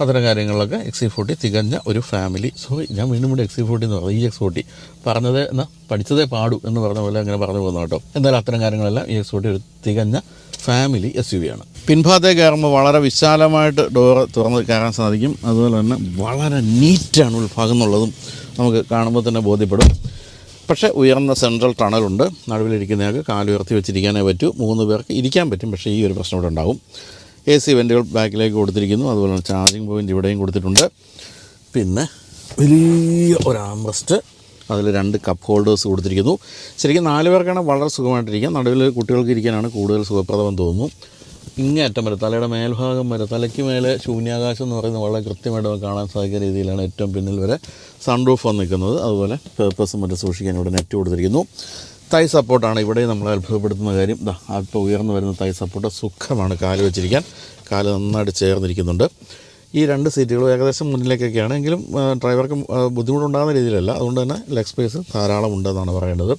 അത്തരം കാര്യങ്ങളിലൊക്കെ എക്സി ഫോർട്ടി തികഞ്ഞ ഒരു ഫാമിലി സോ ഞാൻ വീണ്ടും വീണ്ടും എക്സി ഫോർട്ടി എന്ന് പറഞ്ഞു. ഇ എക്സ് ഫോർട്ടി പറഞ്ഞത് എന്നാൽ പഠിച്ചതേ പാടൂ എന്ന് പറഞ്ഞ പോലെ അങ്ങനെ പറഞ്ഞു പോകുന്ന കേട്ടോ. എന്തായാലും അത്തരം കാര്യങ്ങളെല്ലാം ഈ എക്സ് ഫോർട്ടി ഒരു തികഞ്ഞ ഫാമിലി എസ് യു വി ആണ്. പിൻഭാഗത്തേക്ക് കയറുമ്പോൾ വളരെ വിശാലമായിട്ട് ഡോറ് തുറന്ന് കയറാൻ സാധിക്കും. അതുപോലെ തന്നെ വളരെ നീറ്റാണ് ഉൾഭാഗം എന്നുള്ളതും നമുക്ക് കാണുമ്പോൾ തന്നെ ബോധ്യപ്പെടും. പക്ഷേ ഉയർന്ന സെൻട്രൽ ടണലുണ്ട്. നടുവിലിരിക്കുന്നയാൾക്ക് കാലുയർത്തി വെച്ചിരിക്കാനേ പറ്റൂ. മൂന്ന് പേർക്ക് ഇരിക്കാൻ പറ്റും. പക്ഷേ ഈ ഒരു പ്രശ്നം ഇവിടെ ഉണ്ടാവും. എ സി വെന്റുകൾ ബാക്കിലേക്ക് കൊടുത്തിരിക്കുന്നു. അതുപോലെ തന്നെ ചാർജിങ് പോയിന്റ് ഇവിടെയും കൊടുത്തിട്ടുണ്ട്. പിന്നെ വലിയ ഒരു ആംബ്രസ്റ്റ് അതിൽ രണ്ട് കപ്പ് ഹോൾഡേഴ്സ് കൊടുത്തിരിക്കുന്നു. ശരിക്കും നാല് പേർക്കാണ് വളരെ സുഖമായിട്ടിരിക്കാം നടുവിൽ കുട്ടികൾക്ക് ഇരിക്കാനാണ് കൂടുതൽ സുഖപ്രദമെന്ന് തോന്നുന്നു. ഇങ്ങേറ്റം വരെ തലയുടെ മേൽഭാഗം വരെ തലയ്ക്ക് മേലെ ശൂന്യാകാശം എന്ന് പറയുന്നത് വളരെ കൃത്യമായിട്ട് കാണാൻ സാധിക്കുന്ന രീതിയിലാണ് ഏറ്റവും പിന്നിൽ വരെ സൺറൂഫ് വന്ന് നിൽക്കുന്നത് അതുപോലെ പേർപ്പസും മറ്റും സൂക്ഷിക്കാൻ ഇവിടെ നെറ്റ് കൊടുത്തിരിക്കുന്നു. തൈ സപ്പോർട്ടാണ് ഇവിടെ നമ്മൾ അത്ഭുതപ്പെടുത്തുന്ന കാര്യം. ഇതാ ഇപ്പോൾ ഉയർന്നു വരുന്ന തൈ സപ്പോർട്ട് സുഖമാണ് കാൽ വെച്ചിരിക്കാൻ. കാൽ നന്നായിട്ട് ചേർന്നിരിക്കുന്നുണ്ട്. ഈ രണ്ട് സീറ്റുകളും ഏകദേശം മുന്നിലേക്കൊക്കെയാണ് എങ്കിലും ഡ്രൈവർക്ക് ബുദ്ധിമുട്ടുണ്ടാകുന്ന രീതിയിലല്ല. അതുകൊണ്ട് തന്നെ ലെഗ് സ്പേസ് ധാരാളം ഉണ്ടെന്നാണ് പറയേണ്ടത്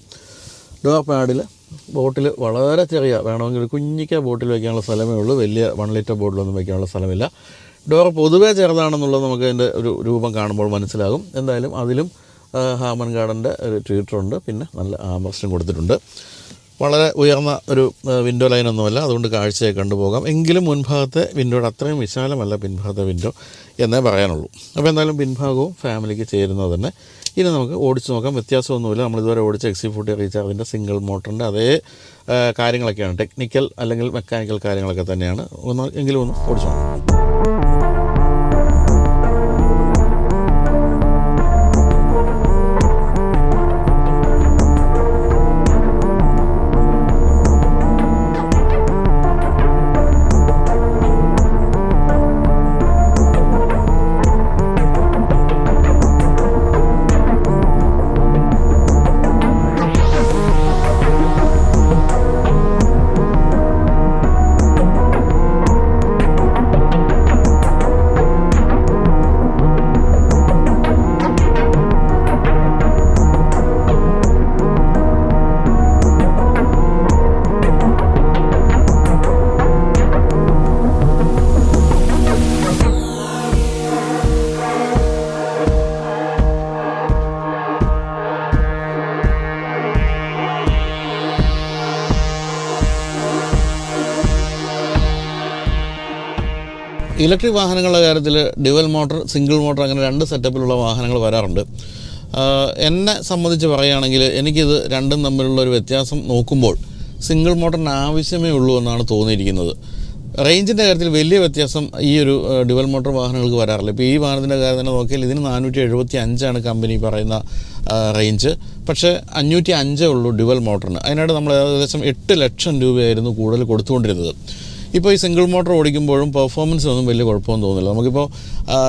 ഡോർ പാഡിൽ ബോട്ടിൽ വളരെ ചെറിയ വേണമെങ്കിൽ ഒരു കുഞ്ഞിക്ക ബോട്ടിൽ വയ്ക്കാനുള്ള സ്ഥലമേ ഉള്ളൂ. വലിയ വൺ ലിറ്റർ ബോട്ടിലൊന്നും വയ്ക്കാനുള്ള സ്ഥലമില്ല. ഡോർ പൊതുവേ ചെറുതാണെന്നുള്ളത് നമുക്ക് അതിന്റെ ഒരു രൂപം കാണുമ്പോൾ മനസ്സിലാകും. എന്തായാലും അതിലും ഹാമൻ ഗാർഡന്റെ ഒരു ട്വീറ്ററുണ്ട് പിന്നെ നല്ല ആമർശം കൊടുത്തിട്ടുണ്ട്. വളരെ ഉയർന്ന ഒരു വിൻഡോ ലൈനൊന്നുമല്ല അതുകൊണ്ട് കാഴ്ചയെ കണ്ടുപോകാം. എങ്കിലും മുൻഭാഗത്തെ വിൻഡോയുടെ അത്രയും വിശാലമല്ല പിൻഭാഗത്തെ വിൻഡോ എന്നേ പറയാനുള്ളൂ. അപ്പോൾ എന്തായാലും പിൻഭാഗവും ഫാമിലിക്ക് ചേരുന്നത് തന്നെ. ഇനി നമുക്ക് ഓടിച്ച് നോക്കാം. വ്യത്യാസമൊന്നുമില്ല. നമ്മളിതുവരെ ഓടിച്ച എക്സി ഫോർട്ടി റീചാർജിന്റെ സിംഗിൾ മോട്ടറിന്റെ അതേ കാര്യങ്ങളൊക്കെയാണ്. ടെക്നിക്കൽ അല്ലെങ്കിൽ മെക്കാനിക്കൽ കാര്യങ്ങളൊക്കെ തന്നെയാണ്. ഒന്ന് എങ്കിലും ഒന്ന് ഓടിച്ചു നോക്കാം. ഇലക്ട്രിക് വാഹനങ്ങളുടെ കാര്യത്തിൽ ഡ്യുവൽ മോട്ടോർ സിംഗിൾ മോട്ടോർ അങ്ങനെ രണ്ട് സെറ്റപ്പിലുള്ള വാഹനങ്ങൾ വരാറുണ്ട്. എന്നെ സംബന്ധിച്ച് പറയുകയാണെങ്കിൽ എനിക്കിത് രണ്ടും തമ്മിലുള്ള ഒരു വ്യത്യാസം നോക്കുമ്പോൾ സിംഗിൾ മോട്ടറിന് ആവശ്യമേ ഉള്ളൂ എന്നാണ് തോന്നിയിരിക്കുന്നത്. റേഞ്ചിന്റെ കാര്യത്തിൽ വലിയ വ്യത്യാസം ഈ ഒരു ഡ്യുവൽ മോട്ടോർ വാഹനങ്ങൾക്ക് വരാറില്ല. ഇപ്പോൾ ഈ വാഹനത്തിന്റെ കാര്യം തന്നെ നോക്കിയാൽ ഇതിന് നാനൂറ്റി എഴുപത്തി അഞ്ചാണ് കമ്പനി പറയുന്ന റേഞ്ച്. പക്ഷേ അഞ്ഞൂറ്റി അഞ്ചേ ഉള്ളൂ ഡ്യുവൽ മോട്ടറിന്. അതിനായിട്ട് നമ്മൾ ഏകദേശം എട്ട് ലക്ഷം രൂപയായിരുന്നു കൂടുതൽ കൊടുത്തുകൊണ്ടിരുന്നത്. ഇപ്പോൾ ഈ സിംഗിൾ മോട്ടർ ഓടിക്കുമ്പോഴും പെർഫോമൻസ് ഒന്നും വലിയ കുഴപ്പമൊന്നും തോന്നുന്നില്ല. നമുക്കിപ്പോൾ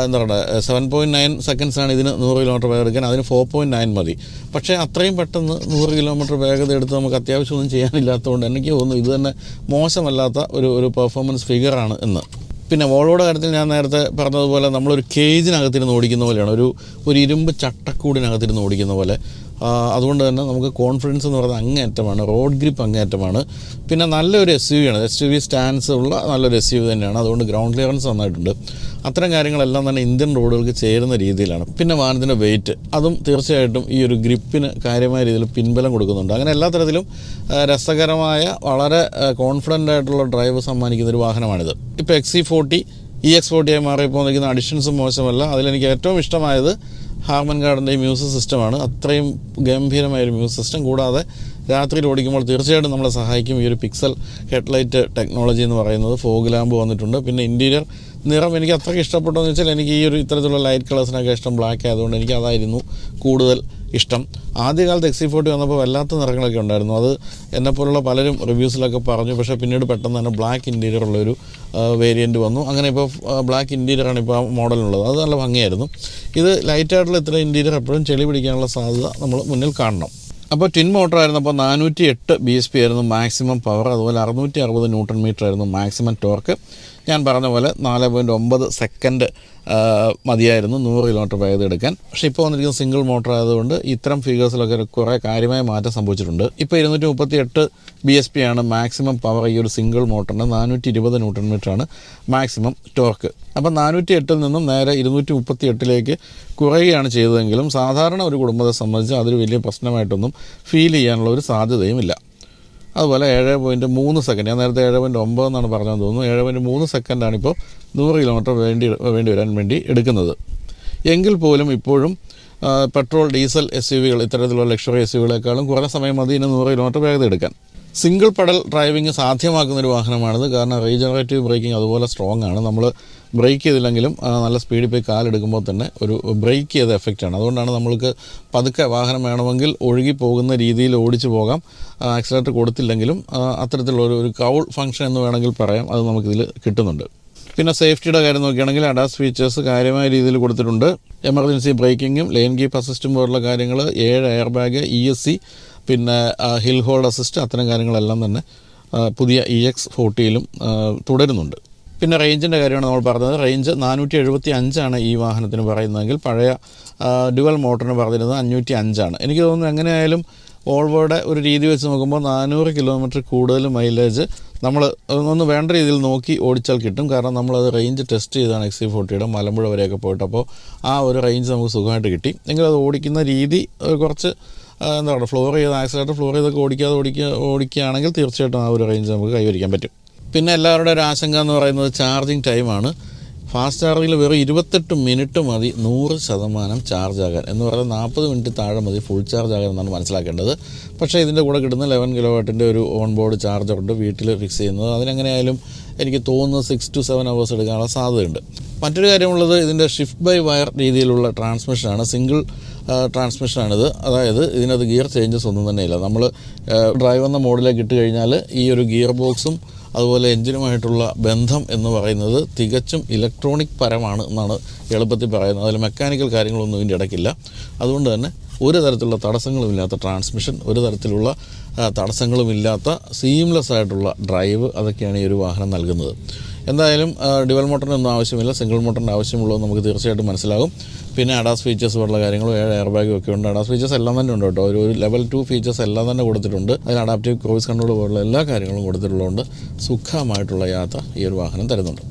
എന്താ പറയുക സെവൻ പോയിന്റ് നയൻ സെക്കൻഡ്സാണ് ഇതിന് നൂറ് കിലോമീറ്റർ വേഗം എടുക്കാൻ അതിന് ഫോർ പോയിന്റ് നയൻ മതി. പക്ഷേ അത്രയും പെട്ടെന്ന് നൂറ് കിലോമീറ്റർ വേഗത എടുത്ത് നമുക്ക് അത്യാവശ്യമൊന്നും ചെയ്യാനില്ലാത്തതുകൊണ്ട് എനിക്ക് തോന്നുന്നു ഇത് തന്നെ മോശമല്ലാത്ത ഒരു ഒരു പെർഫോമൻസ് ഫിഗറാണ് എന്ന്. പിന്നെ വോളോയുടെ കാര്യത്തിൽ ഞാൻ നേരത്തെ പറഞ്ഞതുപോലെ നമ്മളൊരു കേജിനകത്തിരുന്ന് ഓടിക്കുന്ന പോലെയാണ്. ഒരു ഒരു ഇരുമ്പ് ചട്ടക്കൂടിനകത്തിരുന്ന് ഓടിക്കുന്ന പോലെ അതുകൊണ്ട് തന്നെ നമുക്ക് കോൺഫിഡൻസ് എന്ന് പറയുന്നത് അങ്ങേയറ്റമാണ് റോഡ് ഗ്രിപ്പ് അങ്ങേയറ്റമാണ്. പിന്നെ നല്ലൊരു എസ് യു ആണ്. എസ് യു വി സ്റ്റാൻസ് ഉള്ള നല്ലൊരു എസ് യു തന്നെയാണ്. അതുകൊണ്ട് ഗ്രൗണ്ട് ക്ലിയറൻസ് നന്നായിട്ടുണ്ട്. അത്തരം കാര്യങ്ങളെല്ലാം തന്നെ ഇന്ത്യൻ റോഡുകൾക്ക് ചേരുന്ന രീതിയിലാണ്. പിന്നെ വാഹനത്തിന്റെ വെയിറ്റ് അതും തീർച്ചയായിട്ടും ഈ ഒരു ഗ്രിപ്പിന് കാര്യമായ രീതിയിൽ പിൻബലം കൊടുക്കുന്നുണ്ട്. അങ്ങനെ എല്ലാ തരത്തിലും രസകരമായ വളരെ കോൺഫിഡന്റ് ആയിട്ടുള്ള ഡ്രൈവ് സമ്മാനിക്കുന്ന ഒരു വാഹനമാണിത്. ഇപ്പോൾ എക്സി ഫോർട്ടി ഇ എക്സ് ഫോർട്ടിയായി മാറിയപ്പോൾ നിൽക്കുന്ന അഡിഷൻസും മോശമല്ല. അതിലെനിക്ക് ഏറ്റവും ഇഷ്ടമായത് ഹാർമൻ ഗാർഡന്റെ ഈ മ്യൂസിക് സിസ്റ്റമാണ്. അത്രയും ഗംഭീരമായ ഒരു മ്യൂസിക് സിസ്റ്റം. കൂടാതെ രാത്രിയിൽ ഓടിക്കുമ്പോൾ തീർച്ചയായിട്ടും നമ്മളെ സഹായിക്കും ഈ ഒരു പിക്സൽ ഹെഡ്ലൈറ്റ് ടെക്നോളജി എന്ന് പറയുന്നത്. ഫോഗ് ലാമ്പ് വന്നിട്ടുണ്ട്. പിന്നെ ഇന്റീരിയർ നിറം എനിക്ക് അത്രയ്ക്ക് ഇഷ്ടപ്പെട്ടോ എന്ന് വെച്ചാൽ എനിക്ക് ഈ ഒരു ഇത്തരത്തിലുള്ള ലൈറ്റ് കളേഴ്സിനൊക്കെ ഇഷ്ടം ബ്ലാക്ക് ആയതുകൊണ്ട് എനിക്ക് അതായിരുന്നു കൂടുതൽ ഇഷ്ടം. ആദ്യകാലത്ത് എക്സി ഫോർട്ടി വന്നപ്പോൾ വല്ലാത്ത നിറങ്ങളൊക്കെ ഉണ്ടായിരുന്നു. അത് എന്നെപ്പോലുള്ള പലരും റിവ്യൂസിലൊക്കെ പറഞ്ഞു. പക്ഷേ പിന്നീട് പെട്ടെന്ന് തന്നെ ബ്ലാക്ക് ഇന്റീരിയർ ഉള്ളൊരു വേരിയന്റ് വന്നു. അങ്ങനെ ഇപ്പോൾ ബ്ലാക്ക് ഇന്റീരിയറാണ് ഇപ്പോൾ ആ മോഡലിനുള്ളത്. അത് നല്ല ഭംഗിയായിരുന്നു. ഇത് ലൈറ്റായിട്ടുള്ള ഇത്ര ഇന്റീരിയർ എപ്പോഴും ചെളി പിടിക്കാനുള്ള സാധ്യത നമ്മൾ മുന്നിൽ കാണണം. അപ്പോൾ ട്വിൻ മോട്ടർ ആയിരുന്നപ്പോൾ നാനൂറ്റി എട്ട് ബി എസ് പി ആയിരുന്നു മാക്സിമം പവർ അതുപോലെ അറുന്നൂറ്റി അറുപത് ന്യൂട്ടൺ മീറ്റർ ആയിരുന്നു മാക്സിമം ടോർക്ക് ഞാൻ പറഞ്ഞ പോലെ നാല് പോയിന്റ് ഒമ്പത് സെക്കൻഡ് മതിയായിരുന്നു നൂറ് കിലോമീറ്റർ വേഗത എടുക്കാൻ. പക്ഷെ ഇപ്പോൾ വന്നിരിക്കുന്ന സിംഗിൾ മോട്ടർ ആയതുകൊണ്ട് ഇത്തരം ഫിഗേഴ്സിലൊക്കെ കുറേ കാര്യമായ മാറ്റം സംഭവിച്ചിട്ടുണ്ട്. ഇപ്പോൾ ഇരുന്നൂറ്റി മുപ്പത്തി എട്ട് ബി എസ് പി ആണ് മാക്സിമം പവർ ഈ ഒരു സിംഗിൾ മോട്ടറിന് നാനൂറ്റി ഇരുപത് ന്യൂട്ടൺ മീറ്റർ ആണ് മാക്സിമം ടോർക്ക് അപ്പം നാനൂറ്റി എട്ടിൽ നിന്നും നേരെ ഇരുന്നൂറ്റി മുപ്പത്തി എട്ടിലേക്ക് കുറയുകയാണ് ചെയ്തതെങ്കിലും സാധാരണ ഒരു കുടുംബത്തെ സംബന്ധിച്ച് അതൊരു വലിയ പ്രശ്നമായിട്ടൊന്നും ഫീൽ ചെയ്യാനുള്ള ഒരു സാധ്യതയുമില്ല. അതുപോലെ ഏഴ് പോയിന്റ് മൂന്ന് സെക്കൻഡ് ഞാൻ നേരത്തെ ഏഴ് പോയിന്റ് ഒമ്പത് എന്നാണ് പറഞ്ഞതെന്ന് തോന്നുന്നു. ഏഴ് പോയിന്റ് മൂന്ന് സെക്കൻഡാണ് ഇപ്പോൾ നൂറ് കിലോമീറ്റർ വേണ്ടി വേണ്ടി വരാൻ വേണ്ടി എടുക്കുന്നത്. എങ്കിൽ പോലും ഇപ്പോഴും പെട്രോൾ ഡീസൽ എസ് യു വികൾ ഇത്തരത്തിലുള്ള ലക്ഷറി എസ് യു വികളെക്കാളും കുറേ സമയം മതി ഇനി നൂറ് കിലോമീറ്റർ വേഗത എടുക്കാൻ. സിംഗിൾ പെഡൽ ഡ്രൈവിംഗ് സാധ്യമാക്കുന്ന ഒരു വാഹനമാണിത്. കാരണം റീജനറേറ്റീവ് ബ്രേക്കിംഗ് അതുപോലെ സ്ട്രോങ് ആണ്. നമ്മൾ ബ്രേക്ക് ചെയ്തില്ലെങ്കിലും നല്ല സ്പീഡിൽ പോയി കാലെടുക്കുമ്പോൾ തന്നെ ഒരു ബ്രേക്ക് ചെയ്ത എഫക്റ്റാണ് അതുകൊണ്ടാണ് നമ്മൾക്ക് പതുക്കെ വാഹനം വേണമെങ്കിൽ ഒഴുകി പോകുന്ന രീതിയിൽ ഓടിച്ചു പോകാം. ആക്സിലേറ്റർ കൊടുത്തില്ലെങ്കിലും അത്തരത്തിലുള്ള ഒരു കൗൾ ഫംഗ്ഷൻ എന്ന് വേണമെങ്കിൽ പറയാം. അത് നമുക്കിതിൽ കിട്ടുന്നുണ്ട്. പിന്നെ സേഫ്റ്റിയുടെ കാര്യം നോക്കുകയാണെങ്കിൽ അഡാസ് ഫീച്ചേഴ്സ് കാര്യമായ രീതിയിൽ കൊടുത്തിട്ടുണ്ട്. എമർജൻസി ബ്രേക്കിങ്ങും ലെയിൻ കീപ്പ് അസിസ്റ്റും പോലുള്ള കാര്യങ്ങൾ ഏഴ് air bag E S C പിന്നെ ഹിൽ ഹോൾഡ് അസിസ്റ്റ് അത്തരം കാര്യങ്ങളെല്ലാം തന്നെ പുതിയ ഇ എക്സ് ഫോർട്ടിയിലും തുടരുന്നുണ്ട്. പിന്നെ റേഞ്ചിന്റെ കാര്യമാണ് നമ്മൾ പറഞ്ഞത്. റേഞ്ച് നാനൂറ്റി എഴുപത്തി അഞ്ചാണ് ഈ വാഹനത്തിന് പറയുന്നതെങ്കിൽ പഴയ ഡുവൽ മോട്ടറിന് പറഞ്ഞിരുന്നത് അഞ്ഞൂറ്റി അഞ്ചാണ് എനിക്ക് തോന്നുന്നു എങ്ങനെയായാലും വോൾവോയുടെ ഒരു രീതി വെച്ച് നോക്കുമ്പോൾ നാനൂറ് കിലോമീറ്റർ കൂടുതൽ മൈലേജ് നമ്മൾ ഒന്ന് വേണ്ട രീതിയിൽ നോക്കി ഓടിച്ചാൽ കിട്ടും. കാരണം നമ്മളത് റേഞ്ച് ടെസ്റ്റ് ചെയ്താണ് എക്സി ഫോർട്ടിയുടെ മലമ്പുഴ വരെയൊക്കെ പോയിട്ട്. അപ്പോൾ ആ ഒരു റേഞ്ച് നമുക്ക് സുഖമായിട്ട് കിട്ടി. എങ്കിലും അത് ഓടിക്കുന്ന രീതി കുറച്ച് എന്താ പറയുക ഫ്ലോർ ചെയ്ത് ആക്സിലേറ്റർ ഫ്ലോർ ചെയ്തൊക്കെ ഓടിക്കാതെ ഓടിക്കുക ഓടിക്കുകയാണെങ്കിൽ തീർച്ചയായിട്ടും ആ ഒരു റേഞ്ച് നമുക്ക് കൈവരിക്കാൻ പറ്റും. പിന്നെ എല്ലാവരുടെ ഒരു ആശങ്ക എന്ന് പറയുന്നത് ചാർജിങ് ടൈമാണ്. ഫാസ്റ്റ് ചാർജിൽ വെറും ഇരുപത്തെട്ട് മിനിറ്റ് മതി നൂറ് ശതമാനം ചാർജ് ആകാൻ. എന്ന് പറയുന്നത് നാൽപ്പത് മിനിറ്റ് താഴെ മതി ഫുൾ ചാർജ് ആകാൻ എന്നാണ് മനസ്സിലാക്കേണ്ടത്. പക്ഷേ ഇതിന്റെ കൂടെ കിട്ടുന്ന ലെവൻ കിലോ വാട്ടിന്റെ ഒരു ഓൺ ബോർഡ് ചാർജറുണ്ട് വീട്ടിൽ ഫിക്സ് ചെയ്യുന്നത്. അതിനെങ്ങനെയായാലും എനിക്ക് തോന്നുന്നത് സിക്സ് ടു സെവൻ അവേഴ്സ് എടുക്കാനുള്ള സാധ്യതയുണ്ട്. മറ്റൊരു കാര്യമുള്ളത് ഇതിന്റെ ഷിഫ്റ്റ് ബൈ വയർ രീതിയിലുള്ള ട്രാൻസ്മിഷനാണ് സിംഗിൾ ട്രാൻസ്മിഷനാണിത് അതായത് ഇതിനകത്ത് ഗിയർ ചേഞ്ചസ് ഒന്നും തന്നെ ഇല്ല. നമ്മൾ ഡ്രൈവ് എന്ന മോഡിലേക്ക് ഇട്ട് കഴിഞ്ഞാൽ ഈ ഒരു ഗിയർ ബോക്സും അതുപോലെ എഞ്ചിനുമായിട്ടുള്ള ബന്ധം എന്ന് പറയുന്നത് തികച്ചും ഇലക്ട്രോണിക് പരമാണ് എന്നാണ് എളുപ്പത്തിൽ പറയുന്നത്. അതിൽ മെക്കാനിക്കൽ കാര്യങ്ങളൊന്നും ഇതിന്റെ ഇടയ്ക്കില്ല. അതുകൊണ്ട് തന്നെ ഒരു തരത്തിലുള്ള തടസ്സങ്ങളുമില്ലാത്ത ട്രാൻസ്മിഷൻ ഒരു തരത്തിലുള്ള തടസ്സങ്ങളുമില്ലാത്ത സീംലെസ് ആയിട്ടുള്ള ഡ്രൈവ് അതൊക്കെയാണ് ഈ ഒരു വാഹനം നൽകുന്നത്. എന്തായാലും ഡിവൽ മോട്ടറിനൊന്നും ആവശ്യമില്ല സിംഗിൾ മോട്ടറിന്റെ ആവശ്യമുള്ളത് നമുക്ക് തീർച്ചയായിട്ടും മനസ്സിലാകും. പിന്നെ അഡാസ് ഫീച്ചേഴ്സ് പോലുള്ള കാര്യങ്ങളും ഏഴ് എയർ ബാഗും ഒക്കെ ഉണ്ട്. അഡാസ് ഫീച്ചേഴ്സ് എല്ലാം തന്നെ ഉണ്ട് കേട്ടോ. ഒരു ലെവൽ ടു ഫീച്ചേഴ്സ് എല്ലാം തന്നെ കൊടുത്തിട്ടുണ്ട്. അതിൽ അഡാപ്റ്റീവ് ക്രൂയിസ് കൺട്രോൾ പോലുള്ള എല്ലാ കാര്യങ്ങളും കൊടുത്തിട്ടുള്ളതുകൊണ്ട് സുഖമായിട്ടുള്ള യാത്ര ഈ ഒരു വാഹനം തരുന്നുണ്ട്.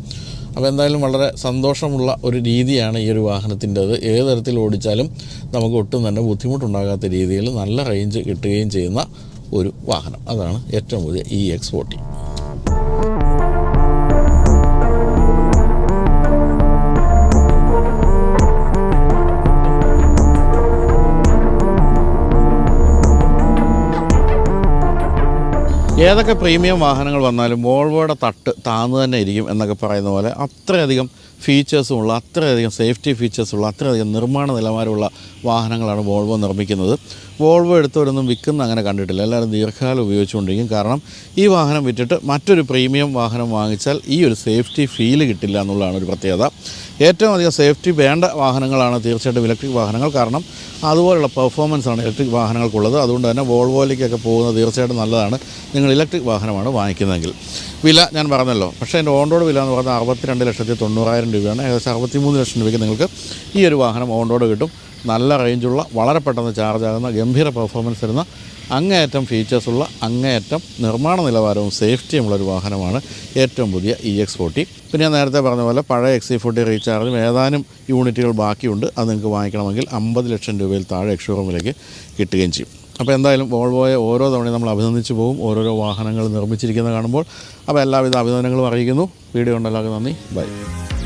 അപ്പോൾ എന്തായാലും വളരെ സന്തോഷമുള്ള ഒരു രീതിയാണ് ഈ ഒരു വാഹനത്തിന്റെത്. ഏത് തരത്തിൽ ഓടിച്ചാലും നമുക്ക് ഒട്ടും തന്നെ ബുദ്ധിമുട്ടുണ്ടാകാത്ത രീതിയിൽ നല്ല റേഞ്ച് കിട്ടുകയും ചെയ്യുന്ന ഒരു വാഹനം. അതാണ് ഏറ്റവും പുതിയ ഇ എക്സ് ഫോർട്ടി ഏതൊക്കെ പ്രീമിയം വാഹനങ്ങൾ വന്നാലും വോൾവോയുടെ തട്ട് താന്ന് തന്നെ ഇരിക്കും എന്നൊക്കെ പറയുന്ന പോലെ അത്രയധികം ഫീച്ചേഴ്സുമുള്ള അത്രയധികം സേഫ്റ്റി ഫീച്ചേഴ്സുള്ള അത്രയധികം നിർമ്മാണ നിലവാരമുള്ള വാഹനങ്ങളാണ് വോൾവോ നിർമ്മിക്കുന്നത്. വോൾവോ എടുത്തവരൊന്നും വിൽക്കുന്ന അങ്ങനെ കണ്ടിട്ടില്ല. എല്ലാവരും ദീർഘകാലം ഉപയോഗിച്ചുകൊണ്ടിരിക്കും. കാരണം ഈ വാഹനം വിറ്റിട്ട് മറ്റൊരു പ്രീമിയം വാഹനം വാങ്ങിച്ചാൽ ഈ ഒരു സേഫ്റ്റി ഫീൽ കിട്ടില്ല എന്നുള്ളതാണ് ഒരു പ്രത്യേകത. ഏറ്റവും അധികം സേഫ്റ്റി വേണ്ട വാഹനങ്ങളാണ് തീർച്ചയായിട്ടും ഇലക്ട്രിക് വാഹനങ്ങൾ. കാരണം അതുപോലുള്ള പെർഫോമൻസാണ് ഇലക്ട്രിക് വാഹനങ്ങൾക്കുള്ളത്. അതുകൊണ്ട് തന്നെ വോൾവോയിലേക്കൊക്കെ പോകുന്നത് തീർച്ചയായിട്ടും നല്ലതാണ്. നിങ്ങൾ ഇലക്ട്രിക് വാഹനമാണ് വാങ്ങിക്കുന്നതെങ്കിൽ. വില ഞാൻ പറഞ്ഞല്ലോ. പക്ഷേ എന്റെ ഓൺ റോഡ് വില എന്ന് പറഞ്ഞാൽ അറുപത്തിരണ്ട് ലക്ഷത്തി തൊണ്ണൂറായിരം രൂപയാണ്. ഏകദേശം അറുപത്തിമൂന്ന് ലക്ഷം രൂപയ്ക്ക് നിങ്ങൾക്ക് ഈ ഒരു വാഹനം ഓൺ റോഡ് കിട്ടും. നല്ല റേഞ്ചുള്ള വളരെ പെട്ടെന്ന് ചാർജാകുന്ന ഗംഭീര പെർഫോമൻസ് തരുന്ന അങ്ങേയറ്റം ഫീച്ചേഴ്സുള്ള അങ്ങേയറ്റം നിർമ്മാണ നിലവാരവും സേഫ്റ്റിയുമുള്ള ഒരു വാഹനമാണ് ഏറ്റവും പുതിയ ഇ എക്സ് ഫോർട്ടി പിന്നെ ഞാൻ നേരത്തെ പറഞ്ഞ പോലെ പഴയ എക്സ് ഇ ഫോർട്ടി റീചാർജും ഏതാനും യൂണിറ്റുകൾ ബാക്കിയുണ്ട്. അത് നിങ്ങൾക്ക് വാങ്ങിക്കണമെങ്കിൽ അമ്പത് ലക്ഷം രൂപയിൽ താഴെ എക്സ്ഷോറൂമിലേക്ക് കിട്ടുകയും ചെയ്യും. അപ്പോൾ എന്തായാലും വോൾവോയെ ഓരോ തവണയും നമ്മൾ അഭിനന്ദിച്ചു പോകും. ഓരോരോ വാഹനങ്ങൾ നിർമ്മിച്ചിരിക്കുന്നത് കാണുമ്പോൾ. അപ്പോൾ എല്ലാവിധ അഭിനന്ദനങ്ങളും അറിയിക്കുന്നു. വീഡിയോ ഉണ്ടല്ലോ നന്ദി. ബൈ.